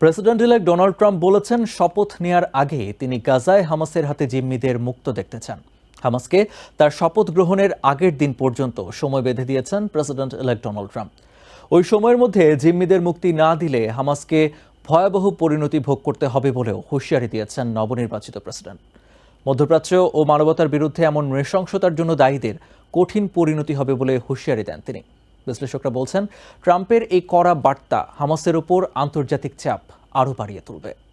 President elect Donald Trump বলেছেন শপথ নেয়ার আগে তিনি গাজায় হামাসের হাতে জিম্মিদের মুক্ত দেখতে চান। হামাসকে তার শপথ গ্রহণের আগের দিন পর্যন্ত সময় বেঁধে দিয়েছেন প্রেসিডেন্ট ইলেক্ট ডোনাল্ড ট্রাম্প। ওই সময়ের মধ্যে জিম্মিদের মুক্তি না দিলে হামাসকে ভয়াবহ পরিণতি ভোগ করতে হবে বলেও হুঁশিয়ারি দিয়েছেন নবনির্বাচিত প্রেসিডেন্ট। মধ্যপ্রাচ্য ও মানবতার বিরুদ্ধে এমন নৃশংসতার জন্য দায়ীদের কঠিন পরিণতি হবে বলে হুঁশিয়ারি দেন তিনি। বিশ্লেষকরা বলছেন ট্রাম্পের এই কড়া বার্তা হামাসের উপর আন্তর্জাতিক চাপ আরও বাড়িয়ে তুলবে।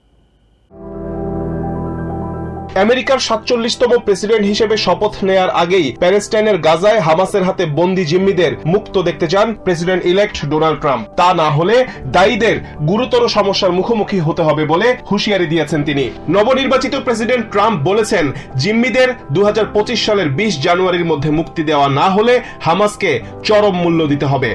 আমেরিকার সাতচল্লিশতম প্রেসিডেন্ট হিসেবে শপথ নেয়ার আগেই প্যালেস্টাইনের গাজায় হামাসের হাতে বন্দি জিম্মিদের মুক্ত দেখতে চান প্রেসিডেন্ট ইলেক্ট ডোনাল্ড ট্রাম্প। তা না হলে দায়ীদের গুরুতর সমস্যার মুখোমুখি হতে হবে বলে হুঁশিয়ারি দিয়েছেন তিনি। নবনির্বাচিত প্রেসিডেন্ট ট্রাম্প বলেছেন, জিম্মিদের দু হাজার পঁচিশ সালের বিশ জানুয়ারির মধ্যে মুক্তি দেওয়া না হলে হামাসকে চরম মূল্য দিতে হবে।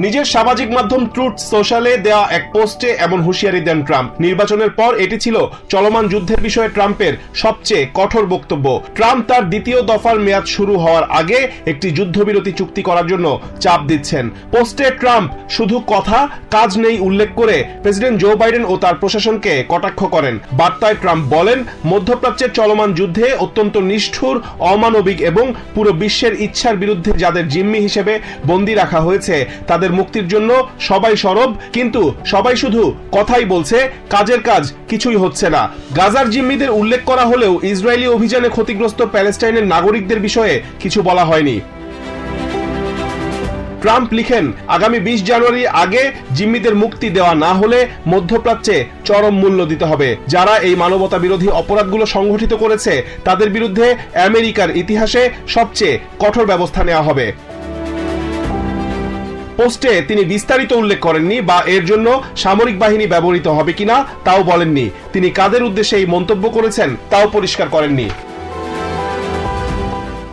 নিজের সামাজিক মাধ্যম ট্রুথ সোশ্যালে দেওয়া এক পোস্টে এমন হুঁশিয়ারি দেন ট্রাম্প। নির্বাচনের পর এটি ছিল চলমান যুদ্ধের বিষয়ে ট্রাম্পের সবচেয়ে কঠোর বক্তব্য। ট্রাম্প তার দ্বিতীয় দফার মেয়াদ শুরু হওয়ার আগে একটি যুদ্ধবিরতি চুক্তি করার জন্য চাপ দিচ্ছেন। পোস্টে ট্রাম্প শুধু কথা, কাজ নেই উল্লেখ করে প্রেসিডেন্ট জো বাইডেন ও তার প্রশাসনকে কটাক্ষ করেন। বার্তায় ট্রাম্প বলেন, মধ্যপ্রাচ্যের চলমান যুদ্ধে অত্যন্ত নিষ্ঠুর, অমানবিক এবং পুরো বিশ্বের ইচ্ছার বিরুদ্ধে যাদের জিম্মি হিসেবে বন্দী রাখা হয়েছে, তাদের মুক্তির জন্য সবাই সরব, কিন্তু সবাই শুধু কথাই বলছে, কাজের কাজ কিছুই হচ্ছে না। গাজার জিম্মিদের উল্লেখ করা হলেও ইসরায়েলি অভিযানে ক্ষতিগ্রস্ত প্যালেস্টাইনের নাগরিকদের বিষয়ে কিছু বলা হয়নি। ট্রাম্প লিখেন, আগামী বিশ জানুয়ারি আগে জিম্মিদের মুক্তি দেওয়া না হলে মধ্যপ্রাচ্যে চরম মূল্য দিতে হবে। যারা এই মানবতা বিরোধী অপরাধগুলো সংঘটিত করেছে, তাদের বিরুদ্ধে আমেরিকার ইতিহাসে সবচেয়ে কঠোর ব্যবস্থা নেওয়া হবে। পোস্টে তিনি বিস্তারিত উল্লেখ করেননি বা এর জন্য সামরিক বাহিনী ব্যবহৃত হবে কিনা তাও বলেননি। তিনি কাদের উদ্দেশ্যে এই মন্তব্য করেছেন তাও পরিষ্কার করেননি।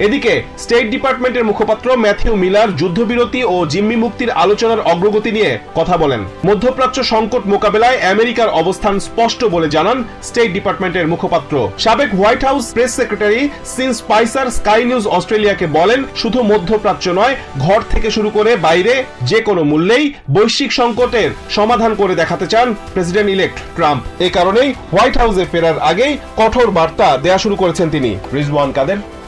এদিকে স্টেট ডিপার্টমেন্টের মুখপাত্র ম্যাথিউ মিলার যুদ্ধবিরতি ও জিম্মি মুক্তির আলোচনার অগ্রগতি নিয়ে কথা বলেন। মধ্যপ্রাচ্য সংকট মোকাবেলায় আমেরিকার অবস্থান স্পষ্ট বলে জানান স্টেট ডিপার্টমেন্টের মুখপাত্র। সাবেক white house press secretary Sean Spicer Sky News অস্ট্রেলিয়াকে বলেন, শুধু মধ্যপ্রাচ্য নয়, ঘর থেকে শুরু করে বাইরে যে কোনো মূল্যেই বৈশ্বিক সংকটের সমাধান করে দেখাতে চান প্রেসিডেন্ট ইলেক্ট ট্রাম্প। এ কারণেই হোয়াইট হাউসে ফেরার আগেই কঠোর বার্তা দেয়া শুরু করেছেন তিনি। Rizwan Kader?